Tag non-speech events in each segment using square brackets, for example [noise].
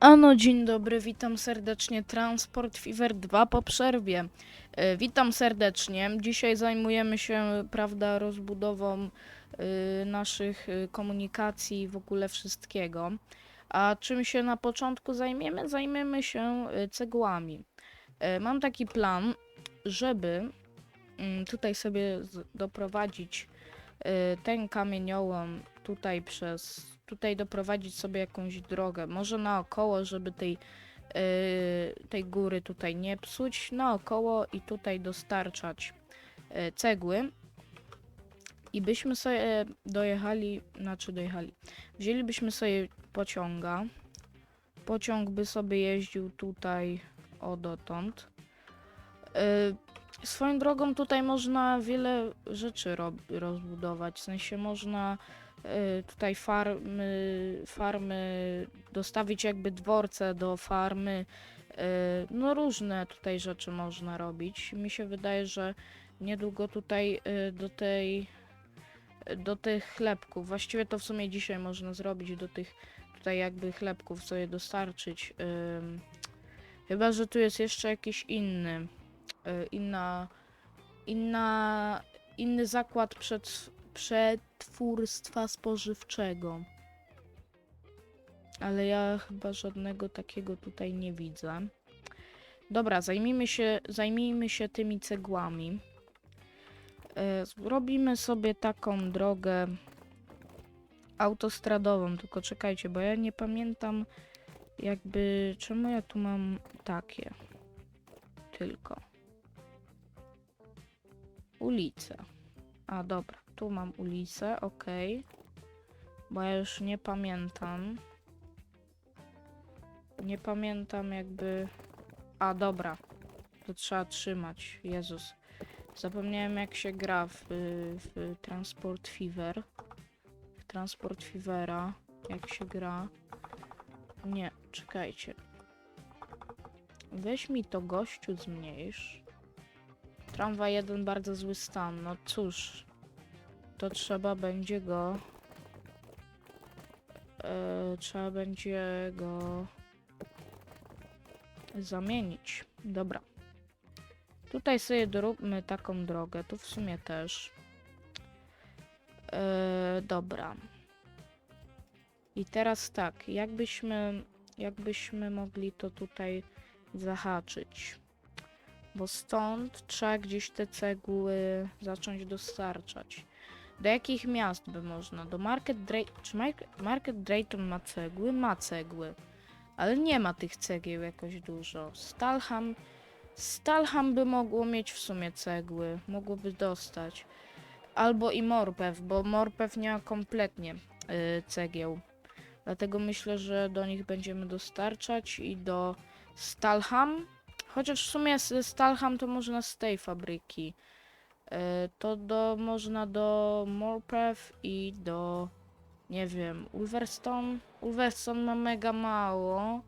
Ano, dzień dobry, witam serdecznie. Transport Fever 2 po przerwie. E, witam serdecznie. Dzisiaj zajmujemy się, prawda, rozbudową e, naszych e, komunikacji, w ogóle wszystkiego. A czym się na początku zajmiemy? Zajmiemy się cegłami. Mam taki plan, żeby mm, tutaj sobie doprowadzić ten kamieniołom tutaj przez tutaj doprowadzić sobie jakąś drogę. Może naokoło, żeby tej, yy, tej góry tutaj nie psuć. Naokoło i tutaj dostarczać yy, cegły. I byśmy sobie dojechali, znaczy dojechali. Wzięlibyśmy sobie pociąga. Pociąg by sobie jeździł tutaj o dotąd. Yy, swoją drogą tutaj można wiele rzeczy rozbudować. W sensie można tutaj farmy, farmy, dostawić jakby dworce do farmy. y, No różne tutaj rzeczy można robić. Mi się wydaje, że niedługo tutaj y, do tej do tych chlebków, właściwie to w sumie dzisiaj można zrobić do tych tutaj jakby chlebków sobie dostarczyć. ym, Chyba, że tu jest jeszcze jakiś inny, y, inna, inna, inny zakład przed, przetwórstwa spożywczego. Ale ja chyba żadnego takiego tutaj nie widzę. Dobra, zajmijmy się, zajmijmy się tymi cegłami. E, Zrobimy sobie taką drogę autostradową, tylko czekajcie, bo ja nie pamiętam jakby czemu ja tu mam takie tylko ulice. A dobra, tu mam ulicę, ok. Bo ja już nie pamiętam. Nie pamiętam jakby. A dobra, to trzeba trzymać. Jezus. Zapomniałem jak się gra w, w Transport Fever. W Transport Fevera. Jak się gra. Nie, czekajcie. Weź mi to gościu zmniejsz. Tramwaj jeden bardzo zły stan. No cóż, to trzeba będzie go. E, trzeba będzie go zamienić. Dobra. Tutaj sobie doróbmy taką drogę. Tu w sumie też. E, dobra. I teraz tak, jakbyśmy, jakbyśmy mogli to tutaj zahaczyć. Bo stąd trzeba gdzieś te cegły zacząć dostarczać. Do jakich miast by można? Do Market Drayton. Czy Market, Drayton ma cegły? Ma cegły. Ale nie ma tych cegieł jakoś dużo. Stalham. Stalham by mogło mieć w sumie cegły. Mogłoby dostać. Albo i Morpew, bo Morpew nie ma kompletnie y, cegieł. Dlatego myślę, że do nich będziemy dostarczać i do Stalham. Chociaż w sumie Stalham to można z tej fabryki. E, To do, można do Morpew i do nie wiem, Ulverstone. Ulverstone ma mega mało.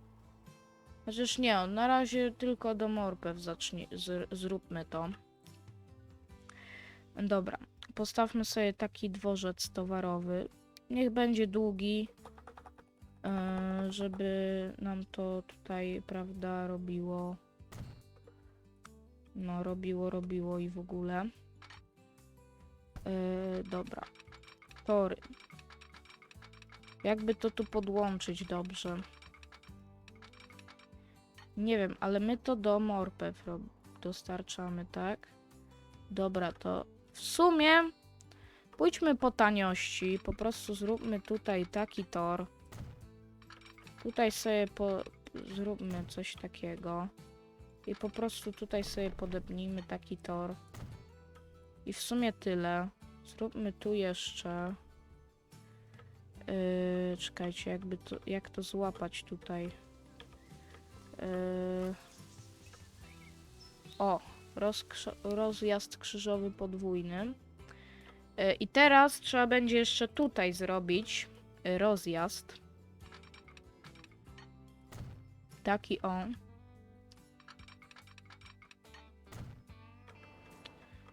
Chociaż nie, na razie tylko do Morpew zacznie, z, zróbmy to. Dobra, postawmy sobie taki dworzec towarowy. Niech będzie długi, e, żeby nam to tutaj, prawda, robiło. No, robiło, robiło i w ogóle. E, dobra. Tory. Jakby to tu podłączyć dobrze. Nie wiem, ale my to do Morpew dostarczamy, tak? Dobra, to w sumie pójdźmy po taniości. Po prostu zróbmy tutaj taki tor. Tutaj sobie po, zróbmy coś takiego. I po prostu tutaj sobie podepnijmy taki tor. I w sumie tyle. Zróbmy tu jeszcze. Yy, czekajcie, jakby to, jak to złapać tutaj. Yy, o, rozjazd krzyżowy podwójny. Yy, I teraz trzeba będzie jeszcze tutaj zrobić yy, rozjazd. Taki on.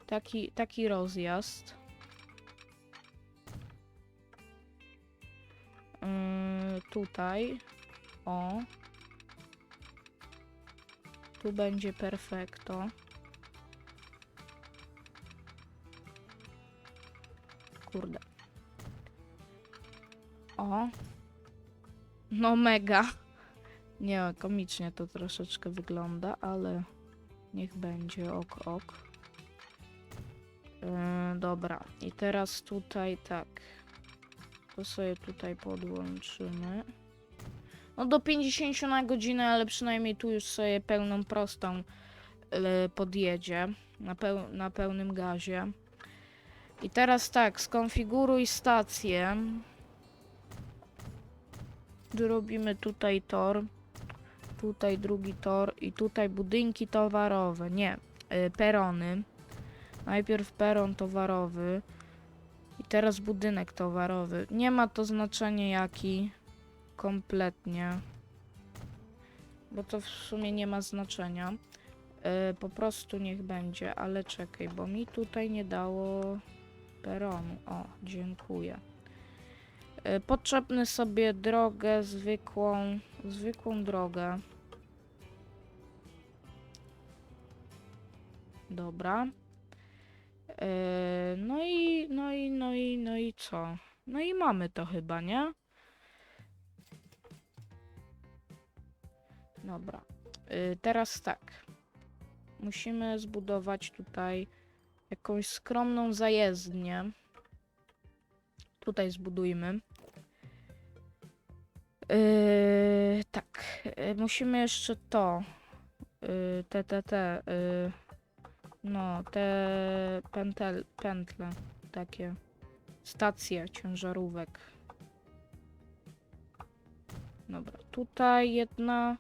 Taki, taki rozjazd. Tutaj. O. Tu będzie perfekto. Kurde. O. No mega. Nie, komicznie to troszeczkę wygląda, ale niech będzie ok, ok. Yy, dobra, i teraz tutaj tak. To sobie tutaj podłączymy. No do 50 na godzinę, ale przynajmniej tu już sobie pełną prostą yy, podjedzie. Na, peł na pełnym gazie. I teraz tak, skonfiguruj stację. Zrobimy tutaj tor. Tutaj drugi tor i tutaj budynki towarowe. Nie, y, perony. Najpierw peron towarowy. Teraz budynek towarowy. Nie ma to znaczenia jaki. Kompletnie. Bo to w sumie nie ma znaczenia. Y, po prostu niech będzie, ale czekaj, bo mi tutaj nie dało peronu. O, dziękuję. Y, Podczepnę sobie drogę zwykłą, zwykłą drogę. Dobra. Y, No i, no i, no i, no i co? No i mamy to chyba, nie? Dobra. Y, Teraz tak. Musimy zbudować tutaj jakąś skromną zajezdnię. Tutaj zbudujmy. Yy, tak, yy, musimy jeszcze to. Yy, te, te, te. Yy, no, te pętel, pętle. Takie. Stacje ciężarówek. Dobra, tutaj jedna.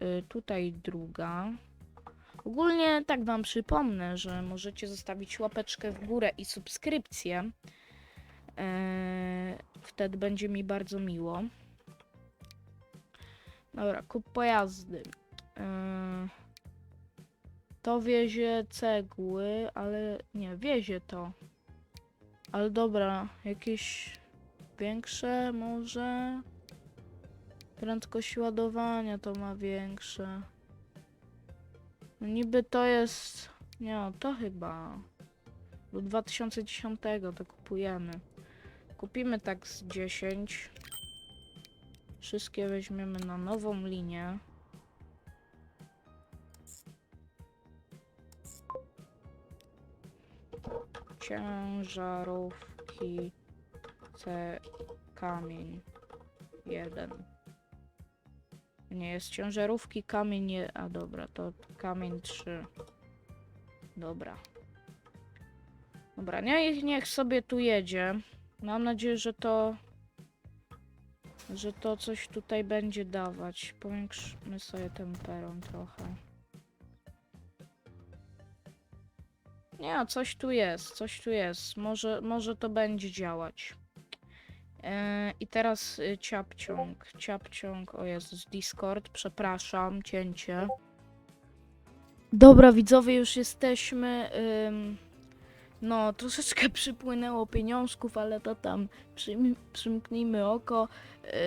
Yy, tutaj druga. Ogólnie tak wam przypomnę, że możecie zostawić łapeczkę w górę i subskrypcję. Eee, wtedy będzie mi bardzo miło. Dobra, kup pojazdy. Eee, to wiezie cegły, ale nie, wiezie to. Ale dobra, jakieś większe może? Prędkość ładowania to ma większe. No niby to jest... Nie, to chyba... Do 2010 to kupujemy. Kupimy tak z 10. Wszystkie weźmiemy na nową linię. Ciężarówki C kamień 1. Nie jest ciężarówki kamień nie, a dobra, to kamień 3. Dobra. Dobra, niech, niech sobie tu jedzie. Mam nadzieję, że to. Że to coś tutaj będzie dawać. Powiększmy sobie ten peron trochę. Nie, coś tu jest, coś tu jest. Może, może to będzie działać. E, I teraz y, ciapciąg. Ciapciąg, o Jezus, Discord, przepraszam, cięcie. Dobra, widzowie, już jesteśmy. No, troszeczkę [laughs] przypłynęło pieniążków, ale to tam przym, przymknijmy oko.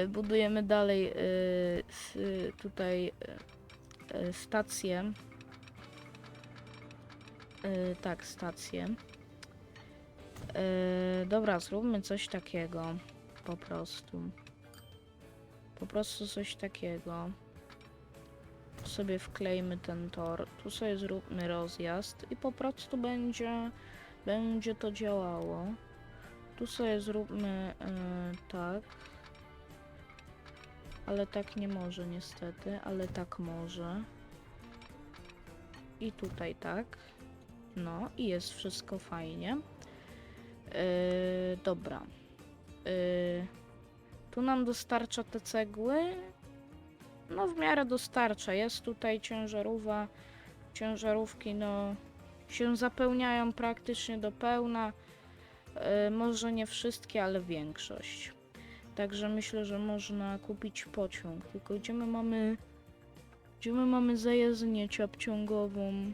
Y, budujemy dalej y, tutaj stację. Y, tak, stację. Y, dobra, zróbmy coś takiego. Po prostu. Po prostu coś takiego. Tu sobie wklejmy ten tor. Tu sobie zróbmy rozjazd i po prostu będzie będzie to działało. Tu sobie zróbmy y, tak. Ale tak nie może niestety, ale tak może. I tutaj tak. No i jest wszystko fajnie. Yy, dobra. Yy, tu nam dostarcza te cegły. No w miarę dostarcza. Jest tutaj ciężarówka. Ciężarówki no się zapełniają praktycznie do pełna. E, może nie wszystkie, ale większość. Także myślę, że można kupić pociąg. Tylko gdzie my mamy. Gdzie my mamy zajezdnię ciapciągową?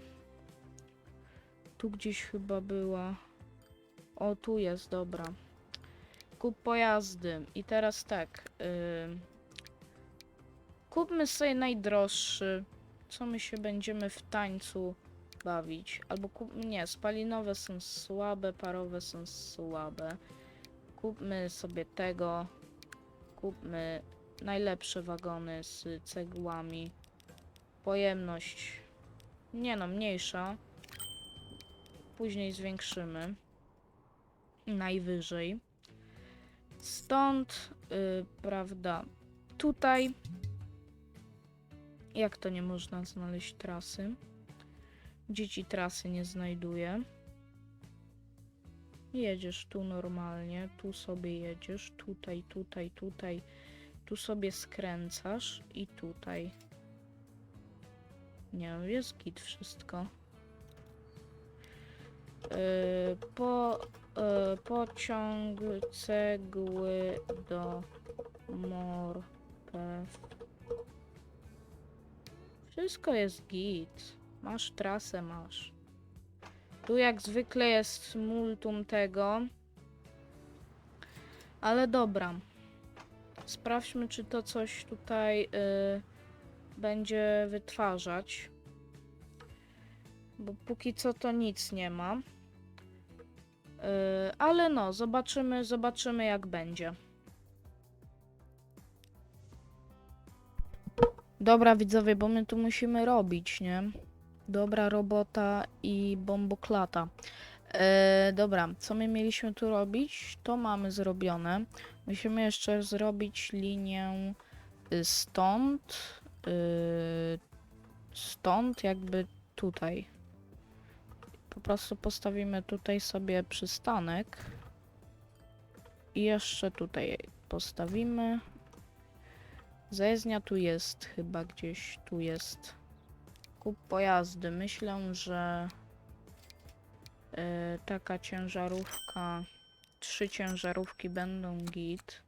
Tu gdzieś chyba była. O, tu jest, dobra. Kup pojazdy. I teraz tak. Yy, kupmy sobie najdroższy. co my się będziemy w tańcu bawić? Albo kup... Nie, spalinowe są słabe, parowe są słabe. Kupmy sobie tego. Kupmy najlepsze wagony z cegłami. Pojemność. Nie no, mniejsza. Później zwiększymy. Najwyżej. Stąd, y, prawda, tutaj. Jak to nie można znaleźć trasy? Dzieci trasy nie znajduje. Jedziesz tu normalnie, tu sobie jedziesz, tutaj, tutaj, tutaj, tu sobie skręcasz i tutaj. Nie wiem, jest git wszystko. Yy, po, yy, pociąg cegły do Morpew. Wszystko jest git. Masz trasę, masz. Tu jak zwykle jest multum tego. Ale dobra. Sprawdźmy, czy to coś tutaj y, będzie wytwarzać. Bo póki co to nic nie ma. Y, ale no, zobaczymy, zobaczymy jak będzie. Dobra widzowie, bo my tu musimy robić, nie? Dobra robota i bomboklata. E, dobra, co my mieliśmy tu robić? To mamy zrobione. Musimy jeszcze zrobić linię y, stąd, y, stąd jakby tutaj. Prostu postawimy tutaj sobie przystanek. I jeszcze tutaj postawimy. Zajezdnia tu jest chyba gdzieś, tu jest. Kup pojazdy. Myślę, że e, taka ciężarówka, trzy ciężarówki będą git.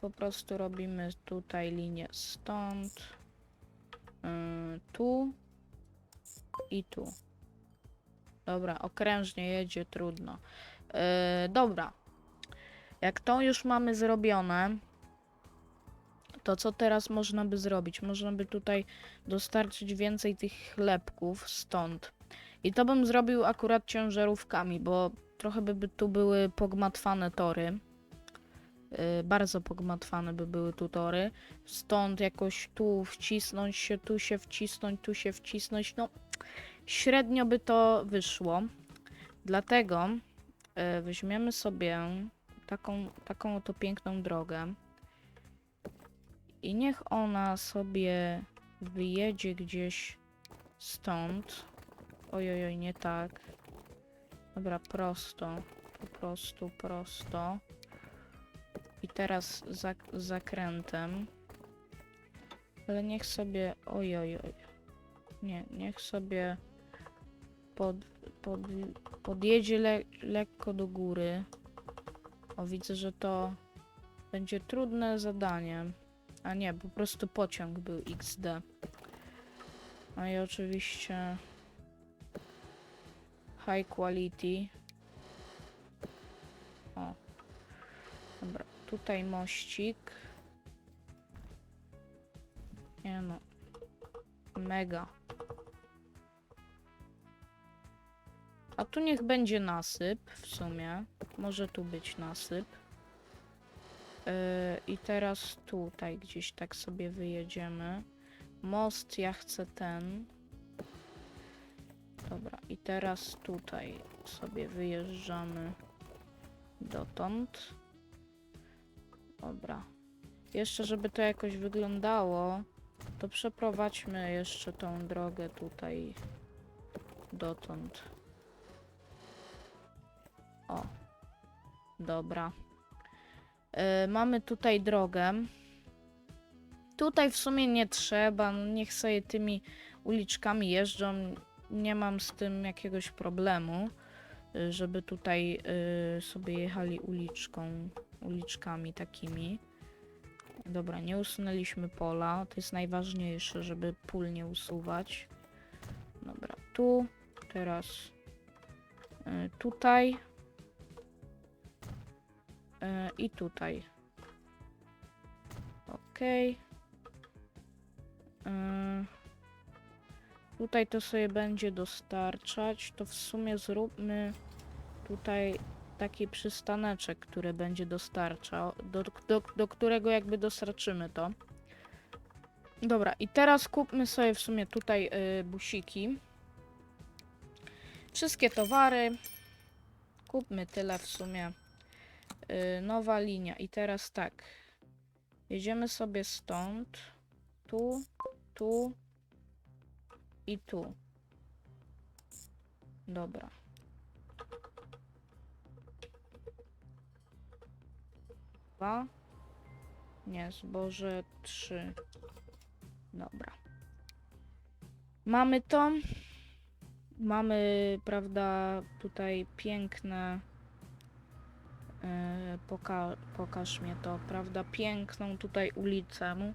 Po prostu robimy tutaj linię stąd, e, tu i tu. Dobra, okrężnie jedzie, trudno. E, dobra. Jak to już mamy zrobione, to co teraz można by zrobić? Można by tutaj dostarczyć więcej tych chlebków stąd. I to bym zrobił akurat ciężarówkami, bo trochę by tu były pogmatwane tory. Yy, bardzo pogmatwane by były tu tory. Stąd jakoś tu wcisnąć się, tu się wcisnąć, tu się wcisnąć. No, średnio by to wyszło. Dlatego yy, weźmiemy sobie taką, taką oto piękną drogę. I niech ona sobie wyjedzie gdzieś stąd. Ojojoj, nie tak. Dobra, prosto. Po prostu prosto. I teraz za zakrętem. Ale niech sobie... Ojojoj. Nie, niech sobie pod, pod, podjedzie le lekko do góry. O, widzę, że to będzie trudne zadanie. A nie, po prostu pociąg był XD. No i oczywiście high quality. O. Dobra, tutaj mościk. Nie no. Mega. Tu niech będzie nasyp w sumie. Może tu być nasyp. Yy, I teraz tutaj gdzieś tak sobie wyjedziemy. Most, ja chcę ten. Dobra, i teraz tutaj sobie wyjeżdżamy dotąd. Dobra. Jeszcze, żeby to jakoś wyglądało, to przeprowadźmy jeszcze tą drogę tutaj dotąd. O. Dobra. E, mamy tutaj drogę. Tutaj w sumie nie trzeba, no niech sobie tymi uliczkami jeżdżą. Nie mam z tym jakiegoś problemu, y, żeby tutaj y, sobie jechali uliczką, uliczkami takimi. Dobra, nie usunęliśmy pola. To jest najważniejsze, żeby pól nie usuwać. Dobra, tu, teraz y, tutaj. E, I tutaj. Ok. Tutaj to sobie będzie dostarczać. To w sumie zróbmy tutaj taki przystaneczek, który będzie dostarczał, do, do, do którego jakby dostarczymy to. Dobra, i teraz kupmy sobie w sumie tutaj y, busiki. Wszystkie towary. Kupmy tyle w sumie. Y, nowa linia. I teraz tak. Jedziemy sobie stąd. Tu, tu i tu. Dobra. Dwa. Nie, zboże trzy. Dobra. Mamy to. Mamy, prawda, tutaj piękne. E, poka pokaż mnie to, prawda? Piękną tutaj ulicę.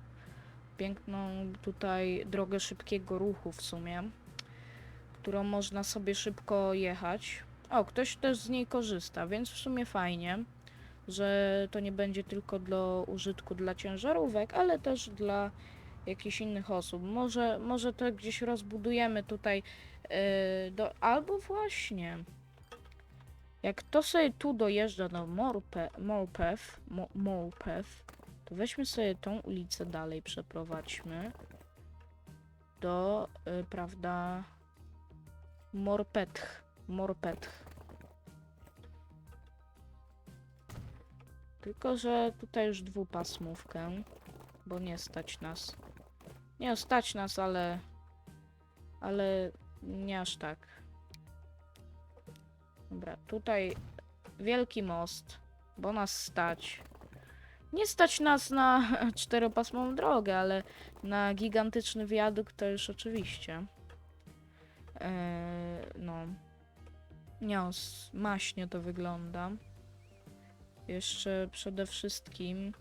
Piękną tutaj drogę szybkiego ruchu w sumie. Którą można sobie szybko jechać. O, ktoś też z niej korzysta, więc w sumie fajnie, że to nie będzie tylko do użytku dla ciężarówek, ale też dla jakichś innych osób. Może, może to gdzieś rozbudujemy tutaj yy, do, albo właśnie jak to sobie tu dojeżdża do Morpe, Morpeth, Mo, Morpeth, to weźmy sobie tą ulicę dalej, przeprowadźmy do, y, prawda, Morpeth, Morpeth. Tylko, że tutaj już dwupasmówkę, bo nie stać nas. Nie stać nas, ale. Ale nie aż tak. Dobra, tutaj wielki most, bo nas stać. Nie stać nas na [laughs] czteropasmową drogę, ale na gigantyczny wiadukt to już oczywiście. Eee, no. Nie, os- maśnie to wygląda. Jeszcze przede wszystkim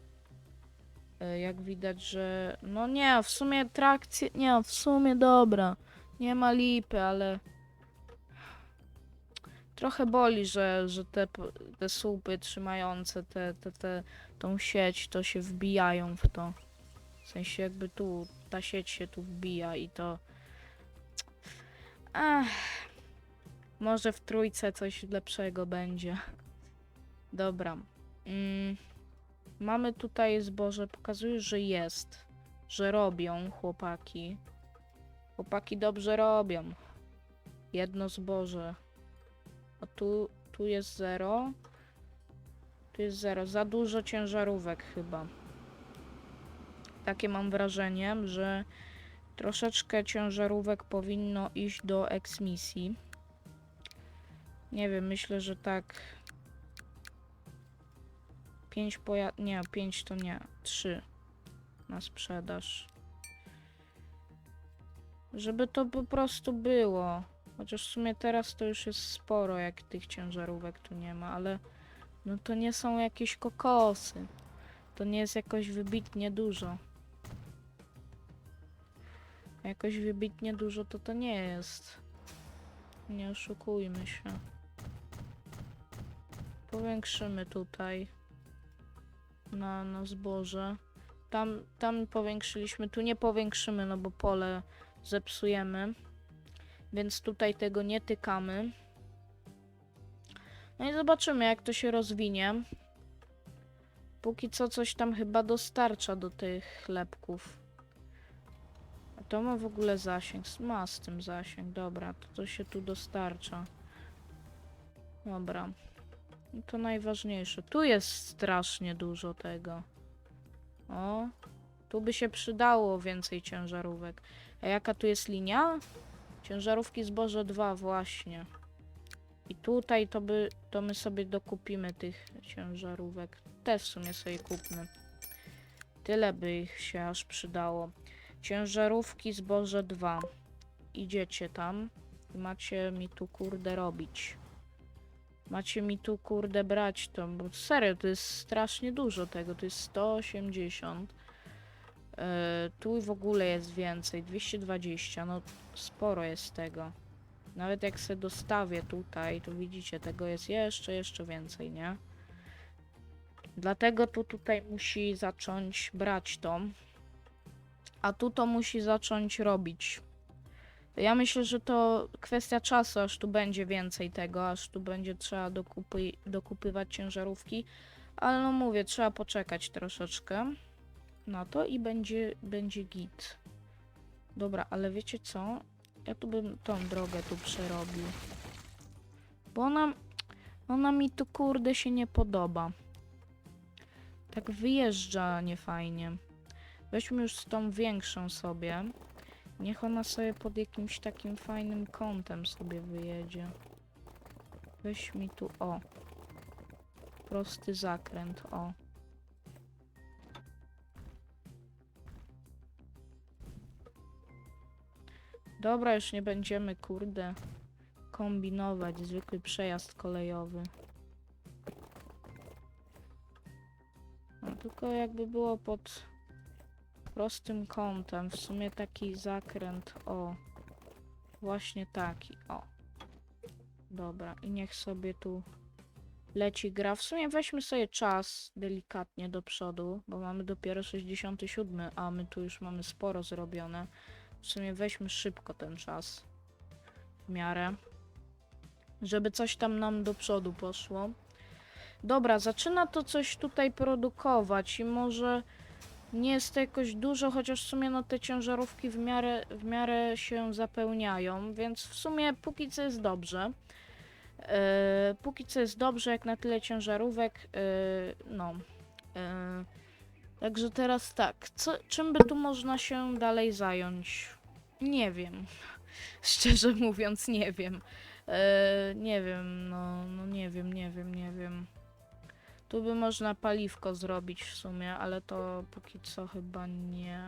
E, Jak widać, że. No nie, w sumie trakcje. Nie, w sumie dobra. Nie ma lipy, ale. Trochę boli, że, że te, te słupy trzymające te, te, te, tą sieć to się wbijają w to. W sensie jakby tu ta sieć się tu wbija i to. Może w trójce coś lepszego będzie. Dobra. Mm. Mamy tutaj zboże, pokazuje, że jest. Że robią chłopaki. Chłopaki dobrze robią. Jedno zboże. A tu, tu jest zero. Tu jest zero. Za dużo ciężarówek chyba. Takie mam wrażenie, że troszeczkę ciężarówek powinno iść do eksmisji. Nie wiem, myślę, że tak 5 pojad... Nie, 5 to nie. 3 na sprzedaż. Żeby to po prostu było. Chociaż w sumie teraz to już jest sporo, jak tych ciężarówek tu nie ma, ale no to nie są jakieś kokosy. To nie jest jakoś wybitnie dużo. Jakoś wybitnie dużo to to nie jest. Nie oszukujmy się. Powiększymy tutaj na, na zboże. Tam, tam powiększyliśmy, tu nie powiększymy, no bo pole zepsujemy. Więc tutaj tego nie tykamy. No i zobaczymy, jak to się rozwinie. Póki co coś tam chyba dostarcza do tych chlebków. A to ma w ogóle zasięg. Ma z tym zasięg, dobra, to to się tu dostarcza. Dobra. No To najważniejsze. Tu jest strasznie dużo tego. O, tu by się przydało więcej ciężarówek. A jaka tu jest linia? Ciężarówki zboże 2 właśnie. I tutaj to by, to my sobie dokupimy tych ciężarówek. Te w sumie sobie kupmy. Tyle by ich się aż przydało. Ciężarówki zboże 2. Idziecie tam i macie mi tu kurde robić. Macie mi tu kurde brać to, bo serio, to jest strasznie dużo tego, to jest 180. E, tu w ogóle jest więcej, 220, no sporo jest tego. Nawet jak sobie dostawię tutaj, to widzicie, tego jest jeszcze, jeszcze więcej, nie? Dlatego tu tutaj musi zacząć brać to. A tu to musi zacząć robić. Ja myślę, że to kwestia czasu, aż tu będzie więcej tego, aż tu będzie trzeba dokupy, dokupywać ciężarówki. Ale no mówię, trzeba poczekać troszeczkę na to i będzie, będzie git. Dobra, ale wiecie co? Ja tu bym tą drogę tu przerobił. Bo ona, ona mi tu kurde się nie podoba. Tak wyjeżdża niefajnie. Weźmy już tą większą sobie. Niech ona sobie pod jakimś takim fajnym kątem sobie wyjedzie. Weź mi tu, o. Prosty zakręt, o. Dobra, już nie będziemy, kurde, kombinować. Zwykły przejazd kolejowy. No, tylko jakby było pod prostym kątem. W sumie taki zakręt, o. Właśnie taki, o. Dobra, i niech sobie tu leci gra. W sumie weźmy sobie czas delikatnie do przodu, bo mamy dopiero 67, a my tu już mamy sporo zrobione. W sumie weźmy szybko ten czas. W miarę. Żeby coś tam nam do przodu poszło. Dobra, zaczyna to coś tutaj produkować i może nie jest to jakoś dużo, chociaż w sumie no te ciężarówki w miarę, w miarę się zapełniają, więc w sumie póki co jest dobrze. E, póki co jest dobrze, jak na tyle ciężarówek, e, no. E, także teraz tak, co, czym by tu można się dalej zająć? Nie wiem. [laughs] Szczerze mówiąc, nie wiem. E, nie wiem, no, no nie wiem, nie wiem, nie wiem. Tu by można paliwko zrobić w sumie, ale to póki co chyba nie.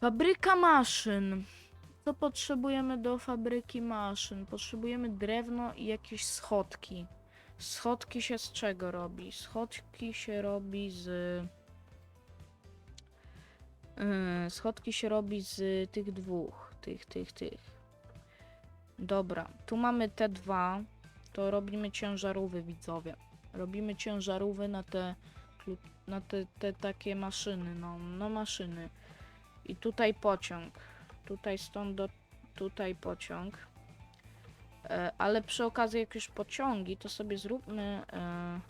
Fabryka maszyn. Co potrzebujemy do fabryki maszyn? Potrzebujemy drewno i jakieś schodki. Schodki się z czego robi? Schodki się robi z. Yy, schodki się robi z tych dwóch. Tych, tych, tych. Dobra, tu mamy te dwa. To robimy ciężarówy, widzowie. Robimy ciężarówy na te, na te, te takie maszyny, no, no maszyny. I tutaj pociąg. Tutaj stąd do tutaj pociąg. E, ale przy okazji jak już pociągi, to sobie zróbmy e,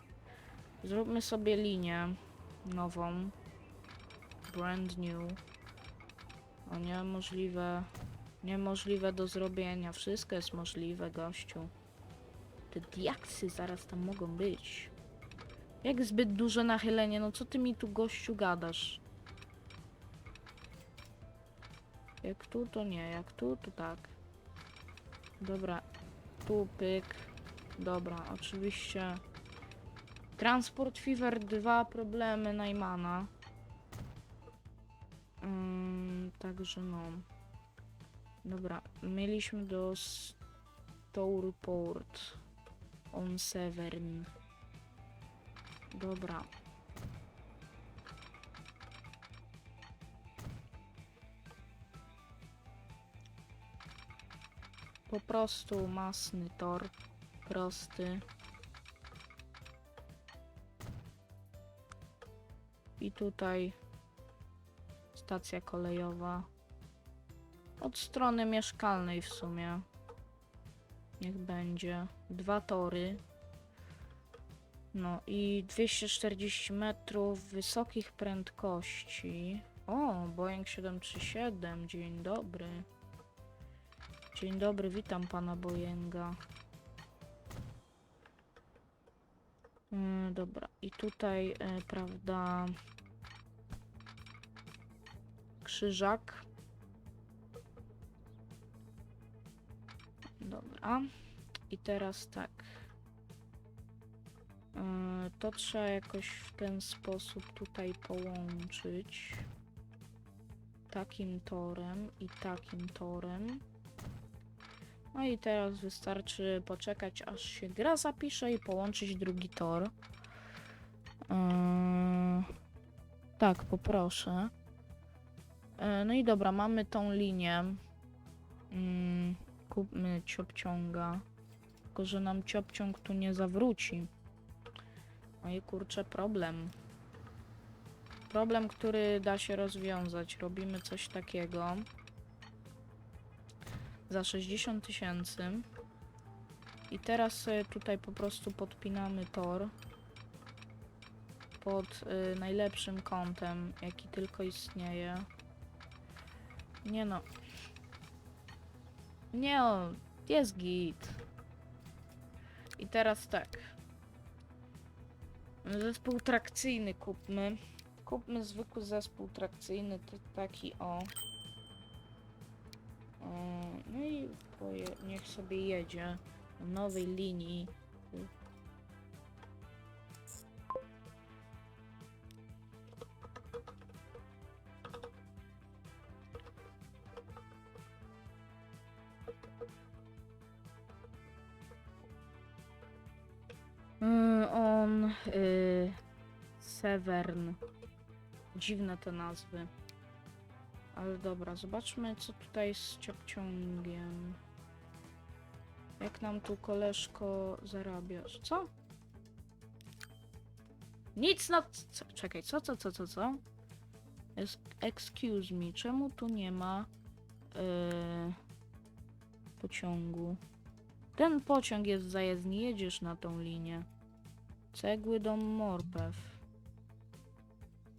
zróbmy sobie linię nową. Brand new. O niemożliwe. Niemożliwe do zrobienia. Wszystko jest możliwe, gościu. Te diaksy zaraz tam mogą być. Jak zbyt duże nachylenie? No co ty mi tu gościu gadasz? Jak tu, to nie. Jak tu, to tak. Dobra. Tu pyk. Dobra, oczywiście. Transport Fever 2, problemy Najmana. Mm, także no. Dobra, mieliśmy do Stourport on Severn. Dobra. Po prostu masny tor. Prosty. I tutaj stacja kolejowa. Od strony mieszkalnej w sumie. Niech będzie. Dwa tory. No i 240 metrów wysokich prędkości. O, Boeing 737. Dzień dobry. Dzień dobry, witam pana Boeinga. Mm, dobra, i tutaj, e, prawda, krzyżak. Dobra. I teraz tak. Yy, To trzeba jakoś w ten sposób tutaj połączyć. Takim torem i takim torem. No i teraz wystarczy poczekać, aż się gra zapisze i połączyć drugi tor. Yy, Tak, poproszę. Yy, No i dobra, mamy tą linię. Mm, Kupmy ciopciąga. Tylko, że nam ciopciąg tu nie zawróci. No i kurczę, problem. Problem, który da się rozwiązać. Robimy coś takiego. Za 60 tysięcy. I teraz sobie tutaj po prostu podpinamy tor pod y, najlepszym kątem, jaki tylko istnieje. Nie no. Nie o, jest git. I teraz tak. Zespół trakcyjny kupmy. Kupmy zwykły zespół trakcyjny, taki o. no i niech sobie jedzie na nowej linii. Mm, on. Y, Severn. Dziwne te nazwy. Ale dobra, zobaczmy co tutaj z ciapciągiem. Jak nam tu koleżko zarabiasz? Co? Nic na... Co? Czekaj, co, co, co, co, co? Excuse me, czemu tu nie ma yy, pociągu? Ten pociąg jest zajezdny, jedziesz na tą linię. Cegły do Morpew.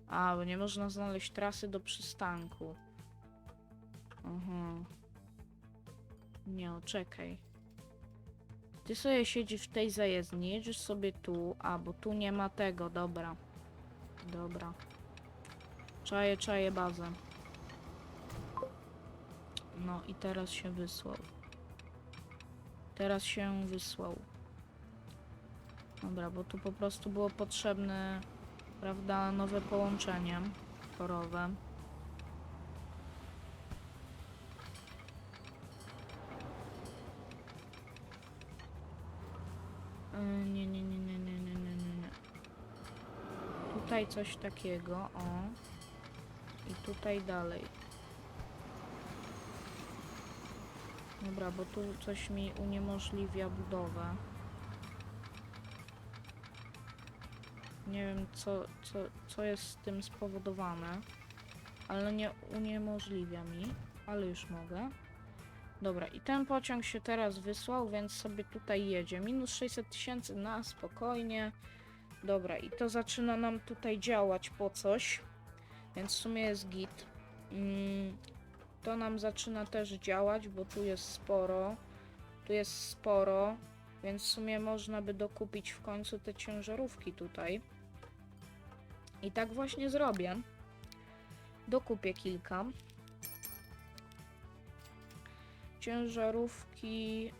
A, bo nie można znaleźć trasy do przystanku. Aha. Nie, czekaj. Ty sobie siedzisz w tej zajezdni, jedziesz sobie tu, a bo tu nie ma tego, dobra. Dobra. Czaję, czaję bazę. No i teraz się wysłał. Teraz się wysłał. Dobra, bo tu po prostu było potrzebne, prawda, nowe połączenie torowe. Tutaj coś takiego, o. I tutaj dalej. Dobra, bo tu coś mi uniemożliwia budowę. Nie wiem, co, co, co jest z tym spowodowane, ale nie uniemożliwia mi, ale już mogę. Dobra, i ten pociąg się teraz wysłał, więc sobie tutaj jedzie. Minus 600 tysięcy na spokojnie. Dobra, i to zaczyna nam tutaj działać po coś, więc w sumie jest git. Mm, to nam zaczyna też działać, bo tu jest sporo. Tu jest sporo, więc w sumie można by dokupić w końcu te ciężarówki tutaj. I tak właśnie zrobię. Dokupię kilka. Ciężarówki, yy,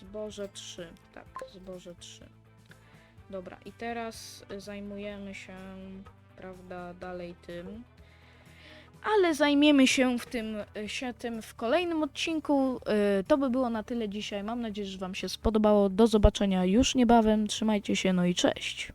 zboże 3. Tak, zboże 3. Dobra, i teraz zajmujemy się, prawda, dalej tym. Ale zajmiemy się w tym, y, się tym w kolejnym odcinku. Y, To by było na tyle dzisiaj. Mam nadzieję, że Wam się spodobało. Do zobaczenia już niebawem. Trzymajcie się, no i cześć.